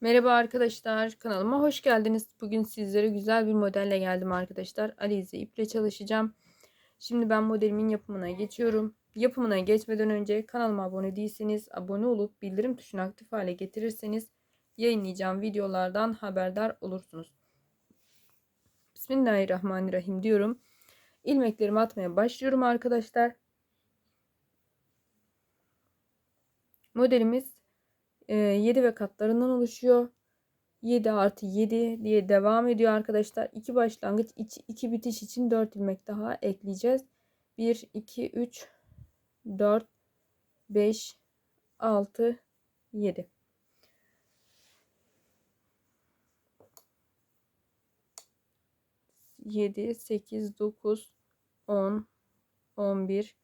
Merhaba arkadaşlar, kanalıma hoş geldiniz. Bugün sizlere güzel bir modelle geldim arkadaşlar. Alize iple çalışacağım. Şimdi ben modelimin yapımına geçiyorum. Yapımına geçmeden önce kanalıma abone değilseniz abone olup bildirim tuşunu aktif hale getirirseniz yayınlayacağım videolardan haberdar olursunuz. Bismillahirrahmanirrahim diyorum. İlmeklerimi atmaya başlıyorum arkadaşlar. Modelimiz 7 ve katlarından oluşuyor. 7 artı 7 diye devam ediyor arkadaşlar. 2 başlangıç 2 bitiş için 4 ilmek daha ekleyeceğiz. 1 2 3 4 5 6 7 7 8 9 10 11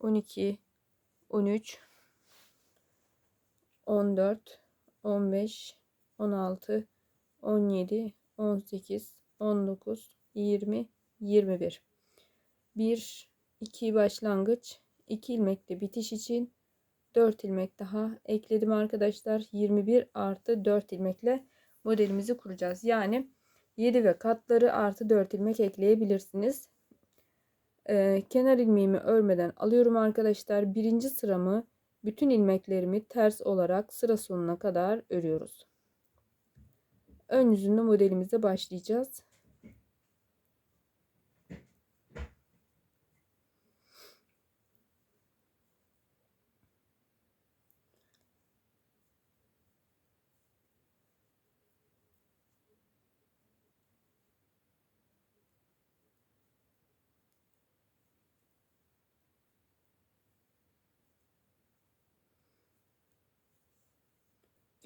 12 13 14, 15, 16, 17, 18, 19, 20, 21. 1, 2 başlangıç, 2 ilmekle bitiş için 4 ilmek daha ekledim arkadaşlar. 21 artı 4 ilmekle modelimizi kuracağız. Yani 7 ve katları artı 4 ilmek ekleyebilirsiniz. Ee, kenar ilmeğimi örmeden alıyorum arkadaşlar. Birinci sıramı bütün ilmeklerimi ters olarak sıra sonuna kadar örüyoruz. Ön yüzünde modelimize başlayacağız.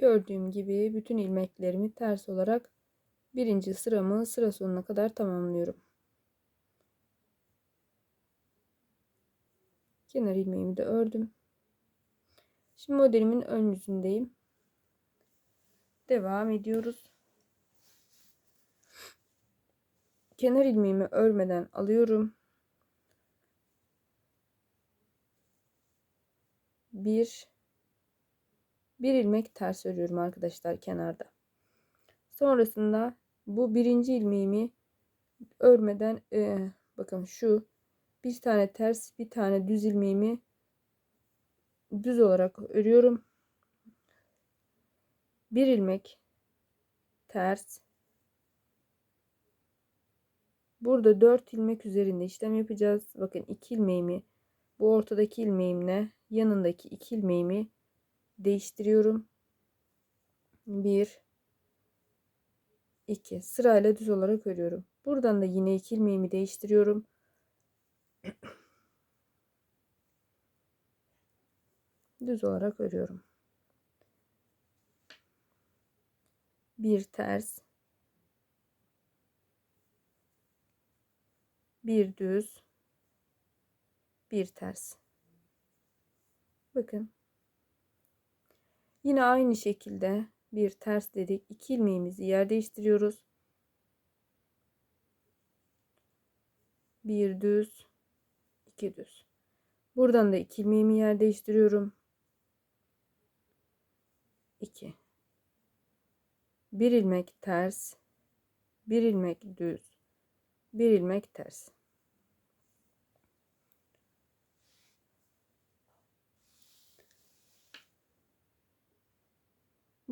Gördüğüm gibi bütün ilmeklerimi ters olarak birinci sıramı sıra sonuna kadar tamamlıyorum. Kenar ilmeğimi de ördüm. Şimdi modelimin ön yüzündeyim. Devam ediyoruz. Kenar ilmeğimi örmeden alıyorum. Bir bir ilmek ters örüyorum arkadaşlar kenarda. Sonrasında bu birinci ilmeğimi örmeden e, bakın şu bir tane ters bir tane düz ilmeğimi düz olarak örüyorum. Bir ilmek ters. Burada 4 ilmek üzerinde işlem yapacağız. Bakın 2 ilmeğimi bu ortadaki ilmeğimle yanındaki 2 ilmeğimi değiştiriyorum. 1 2 sırayla düz olarak örüyorum. Buradan da yine iki ilmeğimi değiştiriyorum. düz olarak örüyorum. Bir ters bir düz bir ters. Bakın Yine aynı şekilde bir ters dedik. iki ilmeğimizi yer değiştiriyoruz. Bir düz, iki düz. Buradan da iki ilmeğimi yer değiştiriyorum. 2 bir ilmek ters bir ilmek düz bir ilmek ters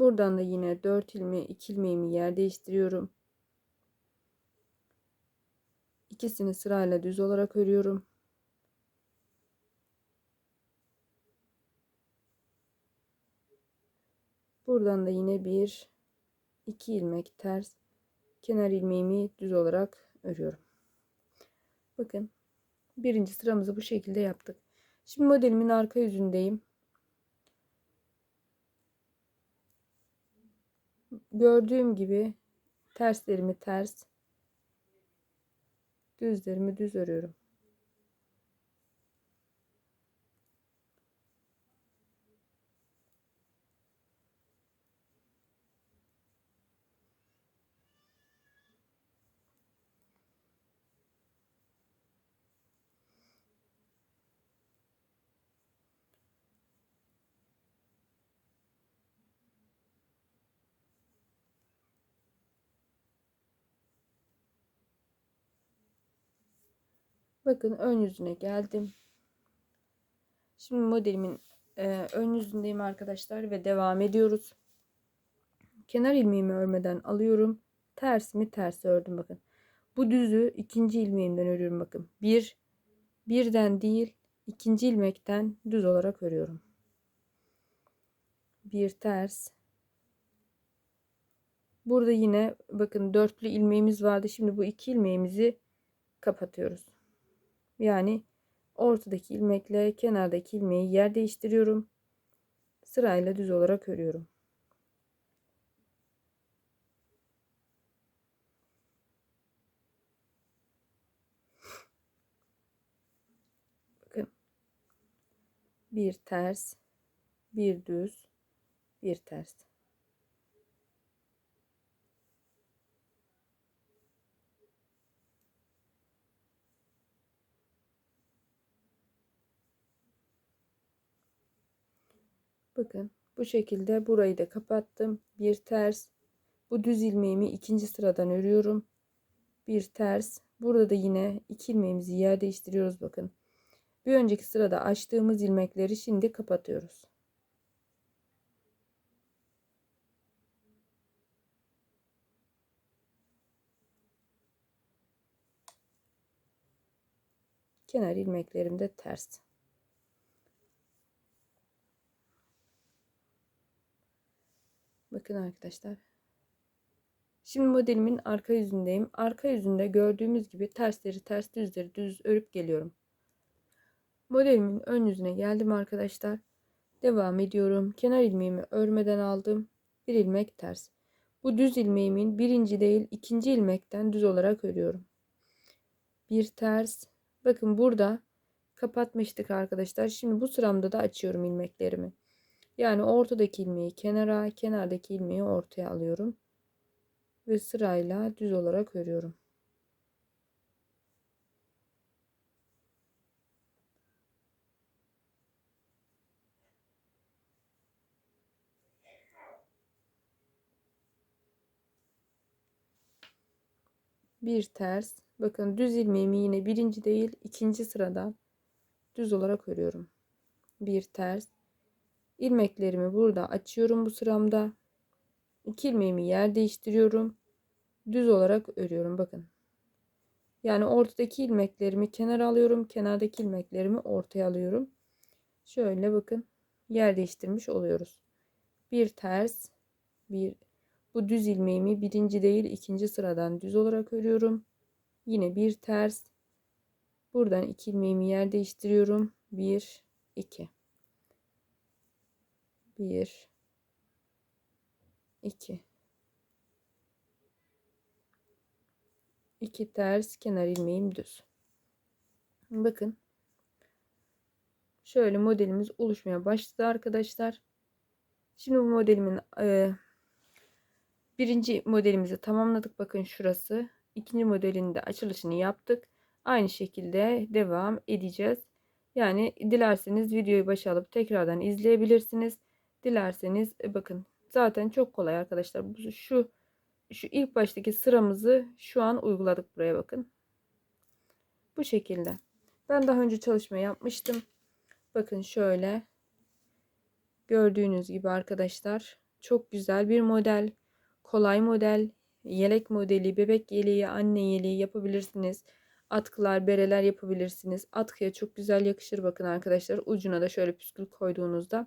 Buradan da yine 4 ilmeği 2 ilmeğimi yer değiştiriyorum. İkisini sırayla düz olarak örüyorum. Buradan da yine bir 2 ilmek ters kenar ilmeğimi düz olarak örüyorum. Bakın birinci sıramızı bu şekilde yaptık. Şimdi modelimin arka yüzündeyim. Gördüğüm gibi terslerimi ters düzlerimi düz örüyorum. Bakın ön yüzüne geldim. Şimdi modelimin e, ön yüzündeyim arkadaşlar ve devam ediyoruz. Kenar ilmeğimi örmeden alıyorum. Tersimi ters ördüm bakın. Bu düzü ikinci ilmeğimden örüyorum bakın. Bir, birden değil ikinci ilmekten düz olarak örüyorum. Bir ters. Burada yine bakın dörtlü ilmeğimiz vardı. Şimdi bu iki ilmeğimizi kapatıyoruz. Yani ortadaki ilmekle kenardaki ilmeği yer değiştiriyorum. Sırayla düz olarak örüyorum. Bakın. Bir ters, bir düz, bir ters. Bakın bu şekilde burayı da kapattım. Bir ters. Bu düz ilmeğimi ikinci sıradan örüyorum. Bir ters. Burada da yine iki ilmeğimizi yer değiştiriyoruz bakın. Bir önceki sırada açtığımız ilmekleri şimdi kapatıyoruz. Kenar ilmeklerim de ters. Bakın arkadaşlar. Şimdi modelimin arka yüzündeyim. Arka yüzünde gördüğümüz gibi tersleri ters düzleri düz örüp geliyorum. Modelimin ön yüzüne geldim arkadaşlar. Devam ediyorum. Kenar ilmeğimi örmeden aldım. Bir ilmek ters. Bu düz ilmeğimin birinci değil ikinci ilmekten düz olarak örüyorum. Bir ters. Bakın burada kapatmıştık arkadaşlar. Şimdi bu sıramda da açıyorum ilmeklerimi. Yani ortadaki ilmeği kenara, kenardaki ilmeği ortaya alıyorum. Ve sırayla düz olarak örüyorum. Bir ters. Bakın düz ilmeğimi yine birinci değil ikinci sırada düz olarak örüyorum. Bir ters ilmeklerimi burada açıyorum bu sıramda. İki ilmeğimi yer değiştiriyorum. Düz olarak örüyorum bakın. Yani ortadaki ilmeklerimi kenara alıyorum. Kenardaki ilmeklerimi ortaya alıyorum. Şöyle bakın yer değiştirmiş oluyoruz. Bir ters bir bu düz ilmeğimi birinci değil ikinci sıradan düz olarak örüyorum. Yine bir ters. Buradan iki ilmeğimi yer değiştiriyorum. Bir, iki. 1 2 2 ters kenar ilmeğim düz. Bakın. Şöyle modelimiz oluşmaya başladı arkadaşlar. Şimdi bu modelimin e, birinci modelimizi tamamladık. Bakın şurası. İkinci modelin de açılışını yaptık. Aynı şekilde devam edeceğiz. Yani dilerseniz videoyu başa alıp tekrardan izleyebilirsiniz. Dilerseniz e, bakın zaten çok kolay arkadaşlar. Şu şu ilk baştaki sıramızı şu an uyguladık buraya bakın. Bu şekilde. Ben daha önce çalışma yapmıştım. Bakın şöyle. Gördüğünüz gibi arkadaşlar çok güzel bir model. Kolay model. Yelek modeli, bebek yeleği, anne yeleği yapabilirsiniz. Atkılar, bereler yapabilirsiniz. Atkıya çok güzel yakışır bakın arkadaşlar. Ucuna da şöyle püskül koyduğunuzda